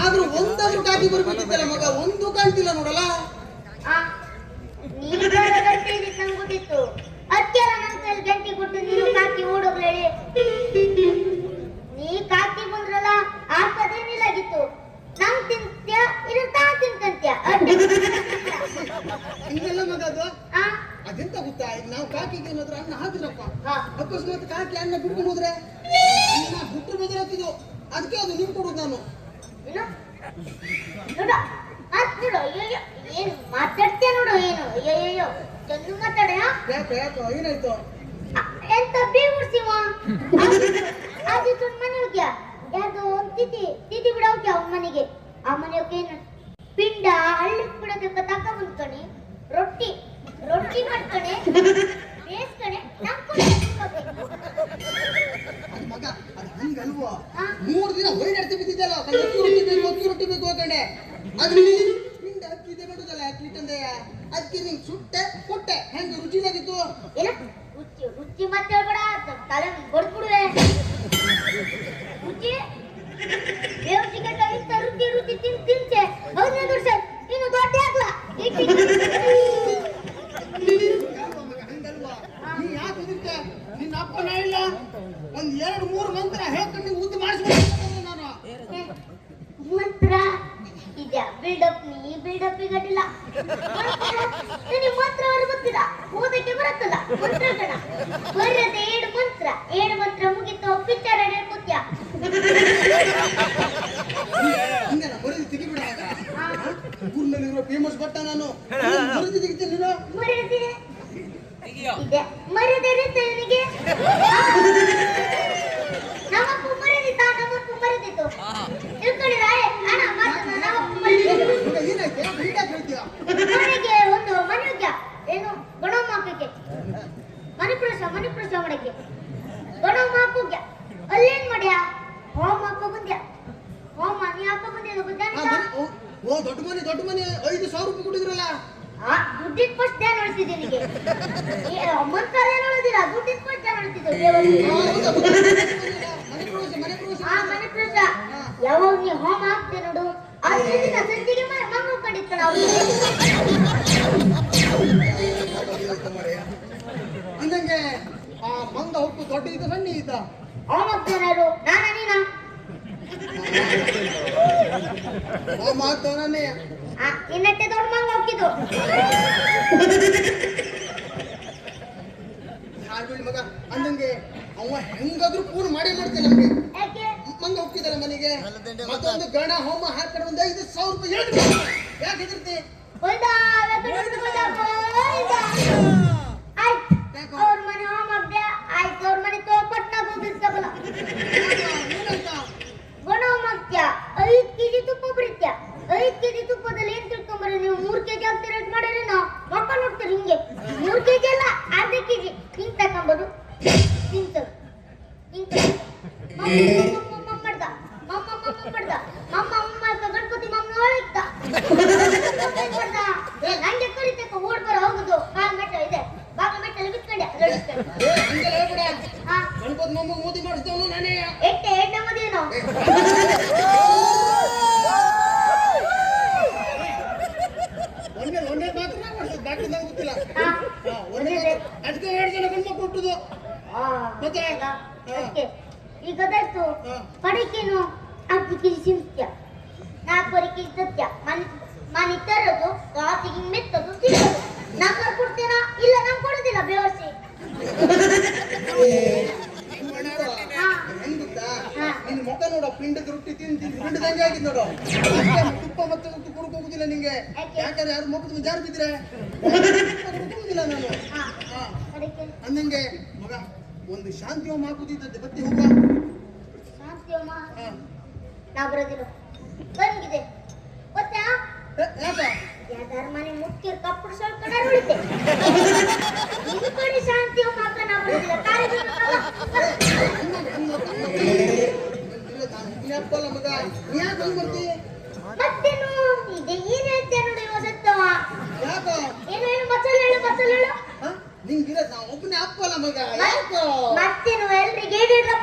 ಆದ್ರೂ ಒಂದಾದ್ರೂ ಕಾಕಿ ಬರ್ಬಿಟ್ಟಿದ್ದಾರೆ ಮಗ ಒಂದು ಕಾಣ್ತಿಲ್ಲ ನೋಡಲ್ಲ. ಆ ಗೊತ್ತಿತ್ತು ಗಂಟೆ ಕೊಟ್ಟು ನೀನು ಕಾಕಿ ಓಡೋಗ್ಲೇಳಿ ನೀ ಕಾಕಿ ಬಂದ್ರಲ್ಲ ಹಾಕದೇನಿಲ್ಲಾಗಿತ್ತು ನಮ್ ತಿಂತ್ಯ ಇದು ತಾ ತಿಂತಂತ್ಯ? ಇನ್ನೆಲ್ಲ ಮಗ ಅದು? ಆ? ಅದೆಂತ ಗೊತ್ತಾ? ಈಗ ನಾವು ಕಾಕಿಗೆ ಏನಾದ್ರು ಅನ್ನ ಹಾಕಿದ್ರಪ್ಪ. ಅಕಸ್ಮಾತ್ ಕಾಕಿ ಅನ್ನ ಬಿಟ್ಕೊಂಡು ಹೋದ್ರೆ? ಅನ್ನ ಬಿಟ್ರು ಬದಲಾಗ್ತಿದ್ವು ಅದಕ್ಕೆ ಅದು ನಿಮ್ ಕೊಡೋದು ನಾನು. ಏನು ನೋಡು ಅದ್ ನೋಡು ಅಯ್ಯಯ್ಯೋ ಏನು ಮಾತಾಡ್ತೀಯ ನೋಡು ಏನು? ಅಯ್ಯಯ್ಯೋ ಚಂದು ಮಾತಾಡ ಯಾಕೆ ಯಾಕೆ ಏನಾಯ್ತು? ಎಂತ ಬೇಗುಡ್ಸಿವ ಅದು ಮನೆ ಹೋಗ್ಯ? ಯಾರ್ದೋ ಒಂದ್ ತಿಥಿ ತಿಥಿ ಬಿಡ ಹೋಗ್ಯ ಅವ್ನ ಮನೆಗೆ? ಆ ಮನೆ ಪಿಂಡ ಹಳ್ಳಿ ಬಿಡೋದಕ್ಕ ತಕ ಬಂದ್ಕಣಿ. ರೊಟ್ಟಿ ರೊಟ್ಟಿ ಮಾಡ್ಕಣೆ ಬೇಸ್ಕಣೆ ನಮ್ಕೊಂಡು ಅದು ಮಗ ಅದು ಹಂಗಲ್ವಾ ಹಾ. ಮೂರು ದಿನ ಹೊಯ್ನಾಡ್ತಿ ಬಿದ್ದಿದ್ದಲ್ಲ ಅಕ್ಕಿ ರೊಟ್ಟಿ ಬೇಕು ಅಕ್ಕಿ ರೊಟ್ಟಿ ಬೇಕು ಹೋಗಂಡೆ ಅದು ನಿನಗೆ ಹಿಂದೆ ಅಕ್ಕಿ ಇದೆ ಬೇಡುದಲ್ಲ ಅಕ್ಕಿ ತಂದೆಯ ಅದಕ್ಕೆ ನಿಂಗೆ ಸುಟ್ಟೆ ಕೊಟ್ಟೆ ಹೆಂಗೆ ರುಚಿನಾಗಿತ್ತು ಏನ? ರುಚಿ ರುಚಿ ಮತ್ತೆ ಹೇಳ್ಬೇಡ. ತಲೆ ಇಂತ ರುಚಿ ರುಚಿ ತಿನ್ ತಿನ್ಸೆ. ದೊಡ್ಡ ಆಗ್ಲ. ನಿನ್ನ ಅಪ್ಪನ ಇಲ್ಲ? ಒಂದ್ ಎರಡು ಮೂರು ಮಂತ್ರ ಹೇಳ್ಕೊಂಡು ನೀವು ಉದ್ದು ಮಾಡಿಸ್ಬೇಕು ನಾನು. ಮಂತ್ರ? ಇದ ಬಿಲ್ಡಪ್ ನೀ ಬಿಲ್ಡಪ್ ಗಟ್ಟಿಲ್ಲ ಬರದೆ ಏಳು ಮಂತ್ರ. ಏಳು ಮಂತ್ರ ಮುಗಿತು. ಪಿಕ್ಚರ್ ಹೇಳ್ಕೊತ್ಯ ಹಿಂಗೆಲ್ಲ ಬರೀ ತೆಗಿಬಿಡ ಊರ್ನಲ್ಲಿರೋ ಫೇಮಸ್ ಬಟ್ಟ ನಾನು. ಬರೀದಿ ತೆಗಿತೀನಿ ನೀನು ಮರೆದಿದೆ ಇದೆ. ಮರದರೆ ಇರುತ್ತೆ ನಿನಗೆ ನಮ್ಮಪ್ಪ ಮರೆದಿತ್ತ ನಮ್ಮಪ್ಪ ಮರೆದಿತ್ತು ತಿಳ್ಕೊಂಡಿರ ಅಣ್ಣ ಮಾತನ್ನ ನಮ್ಮಪ್ಪ ಮರೆದಿತ್ತು ಈಗ ಏನಾಯ್ತು ಯಾಕೆ ಹೀಗಾಗ್ ಹೇಳ್ತೀಯ ಮನೆಗೆ ಒಂದು ಮನೆ ಹೋಗ್ಯ ಏನು ಗಣಮ್ಮ ಹಾಕಕ್ಕೆ ಮನೆ ಪ್ರವೇಶ ಮನೆ ಪ್ರವೇಶ ಮಾಡಕ್ಕೆ ಗಣಮ್ಮ ಹಾಕೋಗ್ಯ ಅಲ್ಲೇನ್ ಮಾಡ್ಯ ಹೋಮ ಹಾಕೋ ಬಂದ್ಯ ಹೋಮ ನೀ ಹಾಕೋ ಬಂದಿದ್ದು ಆ ಗೊತ್ತಾಗ ಮನೆ ಓ ದೊಡ್ಡ ಮನೆ ದೊಡ್ಡ ಮನೆ. ಐದು ಸಾವಿರ ರೂಪಾಯಿ ಕೊಟ್ಟಿದ್ರಲ್ಲ? ಆ ದುಡ್ಡಿನ ಫಸ್ಟ್ ಧ್ಯಾನ ಹೊಡ್ತಿದ್ದೆ ನಿನಗೆ. ಮಂತ್ರಾಲಯ ನೋಡೋದಿಲ್ಲ ದುಡ್ಡಿನ ಫಸ್ಟ್ ಧ್ಯಾನ ಹೊಡ್ತಿದ್ದೆ ಆ? ಮನೆ ಪ್ರವೇಶ ಮನೆ ಮನೆ ಯಾವಾಗ ನೀ ಹೋಮ ಹಾಕ್ತೆ ನೋಡು. ಆ ದಿನ ಸಂಜೆಗೆ ಮಂಗ ಕಂಡಿತ್ತು ನಾವು ಅಂದಂಗೆ ಆ ಮಂಗ ಉಪ್ಪು ದೊಡ್ಡ ಇದ್ದ ಸಣ್ಣ ಇದ್ದ. ಹೋಮ ನಾನು ನಾನ? ಇನ್ನಟ್ಟೆ ದೊಡ್ಡ ಮಂಗ ಅಂದಂಗೆ ಅವ ಹೆಂಗಾದ್ರೂ ಪೂರ್ಣ ಮಾಡಿ ಮಾಡ್ತೇನೆ ನಮ್ಗೆ ಮಂಗ ಮನೆಗೆ ಮತ್ತೊಂದು ಗಣ ಹೋಮ ಹಾಕೊಂಡು ಒಂದು ಐದು ಸಾವಿರ ರೂಪಾಯಿ ಯಾಕೆ ಹೆದರ್ತಿ ಮಾತ್ರ. ಅದಕ್ಕೆ ಎರಡು ಜನ ಗಂಡು ಮಕ್ಕಳು ಹುಟ್ಟುದು ಮತ್ತೆ? ಗೊತ್ತಾಯ್ತು ಹಾ. ಕಡೆಗೇನು ಅರ್ಧ ಕೆಜಿ ಸಿಂತ್ಯ ಮನೆ ಮನೆ ತರೋದು ಕಾಸಿಗೆ ಮೆತ್ತದು ತಿನ್ನೋದು. ನಂಗೆ ಕೊಡ್ತೀರಾ? ಇಲ್ಲ ನಂಗೆ ಕೊಡೋದಿಲ್ಲ ಬೇವರ್ಸಿ. ನಿನ್ ಮುಖ ನೋಡು ಪಿಂಡದ ರೊಟ್ಟಿ ತಿಂದು ಪಿಂಡದಂಗೆ ಆಗಿದ್ ನೋಡು. ತುಪ್ಪ ಮತ್ತೆ ಉಪ್ಪು ಕುಡ್ಕ್ ಹೋಗುದಿಲ್ಲ ನಿಂಗೆ. ಯಾಕೆ? ಯಾಕಂದ್ರೆ ಯಾರು ಮುಖದ ವಿಚಾರ ಬಿದ್ರೆ ಕುಡ್ಕೋದಿಲ್ಲ ನಾನು. ಅಂದಂಗೆ ಮಗ ಒಂದು ಶಾಂತಿ ಹೋಮ ಹಾಕುದಿದ್ದದ್ದು ಬತ್ತಿ ಹೋಗುವ ಶಾಂತಿಯಮ್ಮ ನಾವು ನಾ ಬರೋದಿಲ್ಲ. ಬಂದಿದೆ ಗೊತ್ತಾ? ಏ, ಯಾಕ ಯಾವ್ದಾರ ಮನೆ ಮುಖ್ಯ ಕಪ್ಪು ಸ್ವಲ್ಪ ಉಳಿತೆ ನಿಮ್ ಕಡೆ ಶಾಂತಿ ಮಾತ್ರ ನಾ ಬರೋದಿಲ್ಲ. ತಾಳಿ ಬಿಡ್ಬೇಕಲ್ಲ? ಹಂಗಂದ್ರೆ ಹೆಂಗ್ ಗೊತ್ತಾ? ಇಲ್ಲ, ನಾನು ಹುಡುಗಿ ಅಪ್ಪ ಅಲ್ಲ ಮಗ ನೀ ಯಾಕೆ ಹಂಗ್ ಬರ್ತಿ ಮತ್ತೇನು ಈಗ ಏನ್ ಹೇಳ್ತೀಯ ನೋಡಿ ಹೊಸತ್ತ ಏನು ಹೇಳು ಮಚ್ಚಲ್ ಹೇಳು ಮಚ್ಚಲ್ ಹೇಳು. ಹ? ನಿಂಗಿರ ಒಬ್ಬನೇ ಅಪ್ಪಲ್ಲ ಮಗ. ಯಾಕೋ ನೀವು ಎಲ್ರಿಗೆ ಏನೇನು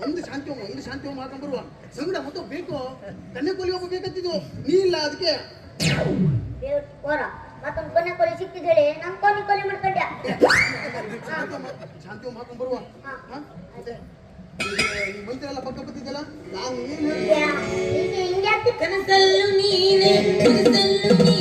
ಒಂದೇ ಶಾಂತಿ ಹೋಮ ಒಂದು ಶಾಂತಿ ಹೋಮ ಹಾಕೊಂಡ್ ಬರುವ. ಸಂಗಡ ಮತ್ತು ಬೇಕು? ಕೊಲಿ ಬೇಕಂತಿದ್ವು ನೀ ಇಲ್ಲ ಅದಕ್ಕೆ. ಹೋರ. ಮತ್ತೊಂದು ಕೊನೆ ಕೊಲೆ ಸಿಕ್ಕಿದ್ ಹೇಳಿ. ನಮ್ ಕೊನೆ ಕೊಲೆ ಮಾಡ್ಕೊಂಡ್ಯ. ಶಾಂತಿ ಹೋಮ ಶಾಂತಿ ಹೋಮ ಹಾಕೊಂಡ್ ಬರುವ. ಮೈತ್ರೆಲ್ಲ ಪಕ್ಕ ಬತ್ತಿದ್ದಲ್ಲ ನಾನು ಹಿಂಗೆ ಕನಸಲ್ಲೂ ಹಿಂಗೆ ನೀನೆ ಕನಸಲ್ಲು ನೀನೆ.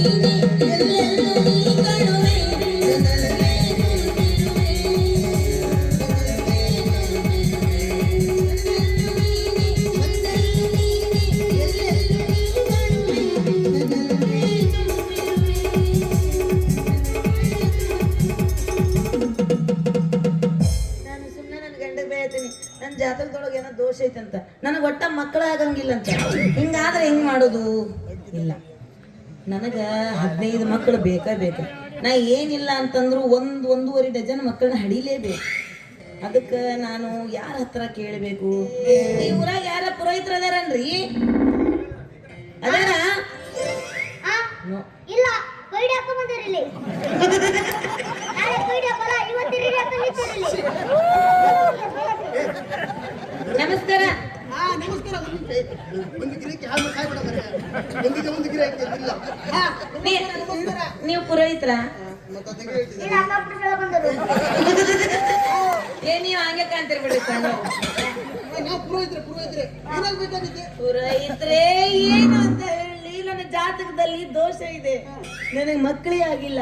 ಜಾತಕದೊಳಗೆ ಏನೋ ದೋಷ ಐತಂತ. ನನಗೆ ಒಟ್ಟ ಮಕ್ಕಳಾಗಂಗಿಲ್ಲ ಅಂತ ಹಿಂಗಾದ್ರೆ ಹೆಂಗ್ ಮಾಡೋದು? ಇಲ್ಲ. ನನಗ ಹದಿನೈದು ಮಕ್ಕಳು ಬೇಕಾ ಬೇಕು. ನಾ ಏನಿಲ್ಲ ಅಂತಂದ್ರು ಒಂದು ಒಂದೂವರೆ ಡಜನ್ ಮಕ್ಕಳನ್ನ ಹಡಿಲೇಬೇಕು. ಅದಕ್ಕೆ ನಾನು ಯಾರ ಹತ್ರ ಕೇಳಬೇಕು? ಈ ಊರಾಗ ಯಾರ ಪುರೋಹಿತರ ಅದಾರನ್ರಿ? ಅದಾರ. ಇಲ್ಲ. ನಮಸ್ಕಾರ. ಹಾ ನಮಸ್ಕಾರ. ಒಂದು ಒಂದು ಗಿರಕ್ಕೆ ಯಾರು ಕಾಯ್ಬಿಡ ಮರೆ ಒಂದಿಗೆ ಒಂದು ಗಿರಕ್ಕೆ ಇಲ್ಲ. ಹಾ ನಮಸ್ಕಾರ ನೀವು ಪುರೋಹಿತ್ರ? ಏ ನೀವು ಹಂಗೆ ಕಾಣ್ತೀರಿ ಬಿಡಿ ಪುರೋಹಿತ್ರೆ ಪುರೋಹಿತ್ರೆ. ಏನಾಗ್ಬೇಕಾಗಿತ್ತೆ ಪುರೋಹಿತ್ರೆ ಏನು ಅಂತ ಹೇಳಿ. ನನ್ನ ಜಾತಕದಲ್ಲಿ ದೋಷ ಇದೆ. ನನಗೆ ಮಕ್ಕಳೇ ಆಗಿಲ್ಲ.